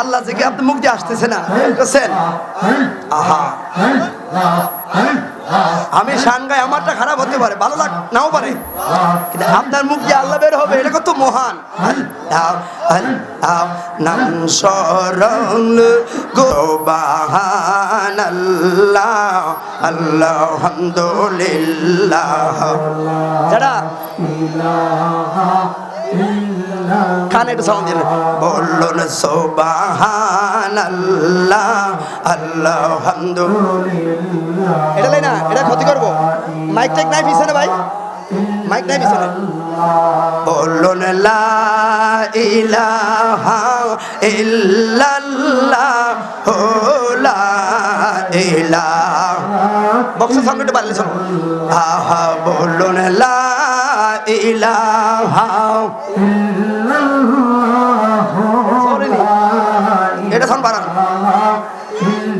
আল্লাহ থেকে আপনি মুখ দিয়ে আসতেছে না? বুঝছেন আহা, আমি সাংগাই আমারটা খারাপ হতে পারে, ভালো লাগ, নাও পারে। কিন্তু আপনার মুখ দিয়ে আল্লাহ বের হবে, এটা কত মহান। আল্লাহ আল্লাহ নাম শরণ গোবাহান আল্লাহ আল্লাহামদুলিল্লাহ যারা কানে একটু সাউন্ড দিলেন। বলুন সোবাহান আল্লাহ আল্লাহামদুলিল্লাহ এটা লাই না এটা ক্ষতি করব। মাইক টাইক নাই পিছনে ভাই। মাইক নাই পিছনে। বলুন লা ইলাহা ইল্লাল্লাহ লা ইলাহা। বক্সের সামনে একটু বাড়লে চলো। আহা বলুন লা ইলাহা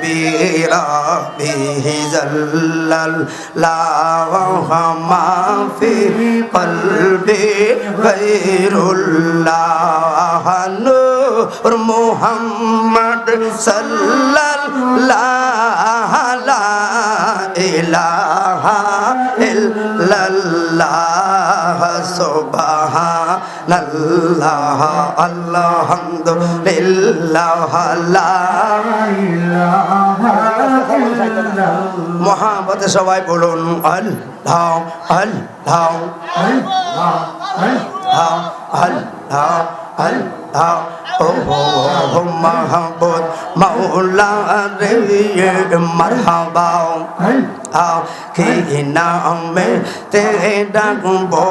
حسبي ربي زلل لا وما في قلبي غير الله نور محمد صلى الله لا إله إلا الله سبحان লাল্লাহ আল্লাহ হামদুলিল্লাহ মহাবতে সবাই বলুন আল ধাও আল ধাও আল ধাও আল ধাও আল্লাহ ও মাহবুদ মাওলা রে মারহাবা কি নামে তে ডাকবো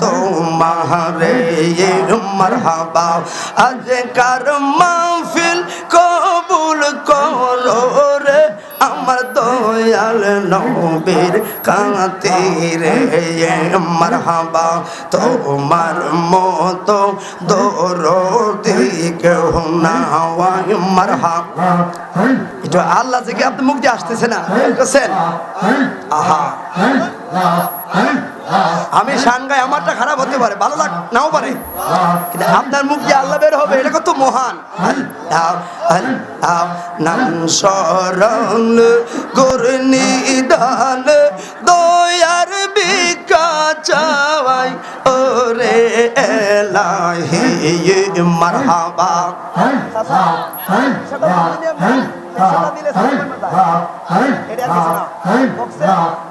তোমারে মারহাবা আজকার মাহফিল দয়াল নবীর কাতিরে মারহাবা। তোমার মতো দরদি কেউ না হয় মারহাবা। একটু আল্লাহ থেকে আপনি মুখ দিয়ে আসতেছে না। বুঝছেন আহা। আমি সাংগাই আমারটা খারাপ হতে পারে ভালো লাগ নাও পারে কিন্তু আপনার মুখ দিয়ে আল্লাহ বের হবে এটা কত মহান নাম শরণ গুরনি দান দয়ার বিকা চাওয়াই ওরে এলাহি মারহাবা নাম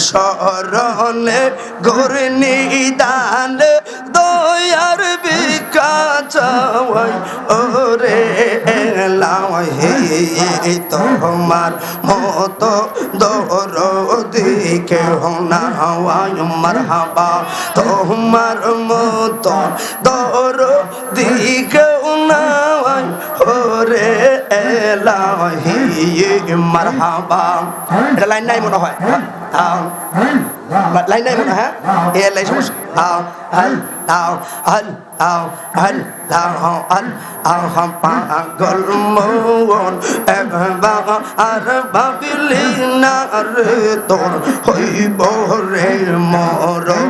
শরণে গুরনি দান দয়ার বিকা চাওয়াই ওরে এলাহি তোমার মতো দরদি কেহ না হওয়াই মারহাবা তোমার মতো দরদি কেউ না ওরে এলাহি মারহাবা। এটা লাইন নাই মনে হয়। হ্যাঁ। লাইন নাই মনে হয় এ লাইন সমস্যা। আও আল আও আল আও আল আও আল আও হাম পাগল মন একবার আর ভাবিলি না রে তোর হইব রে মরণ।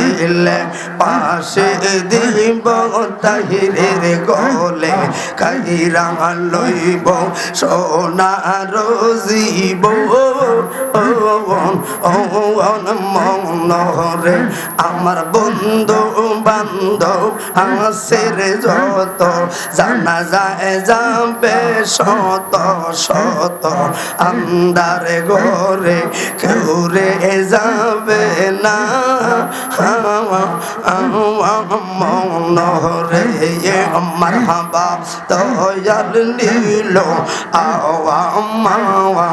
এলে পাশে দিব তাহি পীরের গলে, কাইরা লইব সোনার জীব মনরে আমার বন্ধু বান্ধব হাসের যত, জানা যায় যাবে শত শত। আন্দারে ঘরে কেউ রে যাবে না মনরে আমার হাবা তয়ার নীল আওয়া মাওয়া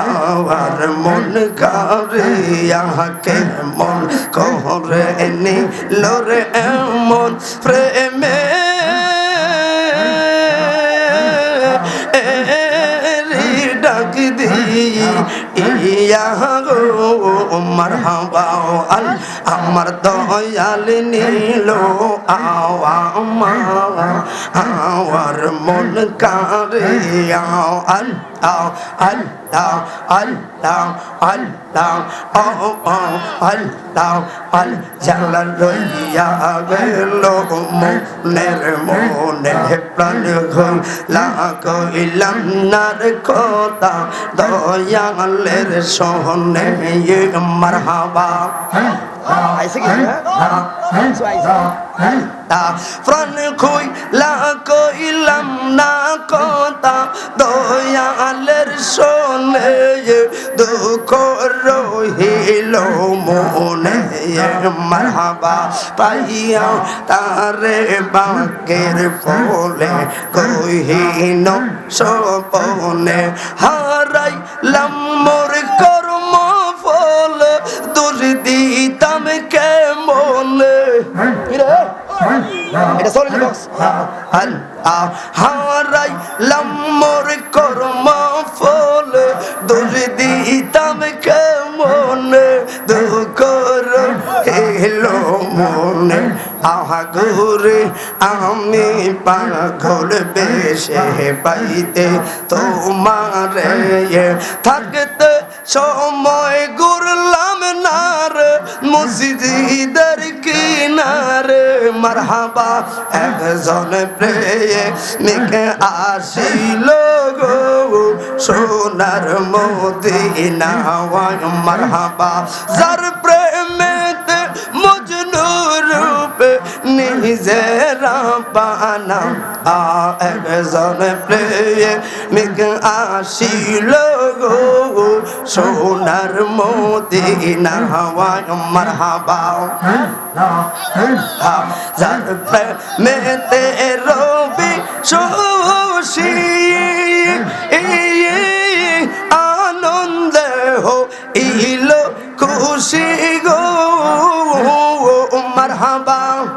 আওয়ার মন কারে আহাকে মন কহরে নীল রে এমন প্রেমে ডাক দিই ইয়া গো আমার দয়াল নীল আওয়ার মন কারে আও আল আও আল আও আল আও আল আও ও ও আল আও আল জালা রইয়া গেল আইসে কি প্রাণ খুই লাগইলাম না কথা দয়ালের সনে দুঃখ রহিল মনে মারহাবা পাইয়া তারে বাকের ফলে কহিন সপনে হারাইলাম মোর সরি বক্স হারাই লম্বর কর্ম ফল দোষ দিতাম মনে। আহা আমি পাগল বেশে পাইতে তোমারে। থাকতে সময় ঘুরলাম নার মসজিদের কিনারে মারহাবা একজন প্রেমিকে আসিল গো। সোনার মোদিনা মারহাবা যার প্রেমেতে নিজেরা আ একজন প্রেমিক আসিল গো। সোনার মদিনা মারহাবা। যার প্রেমেতে রবি শোষী আনন্দে হো ইলো খুশি গো। মারহাবা।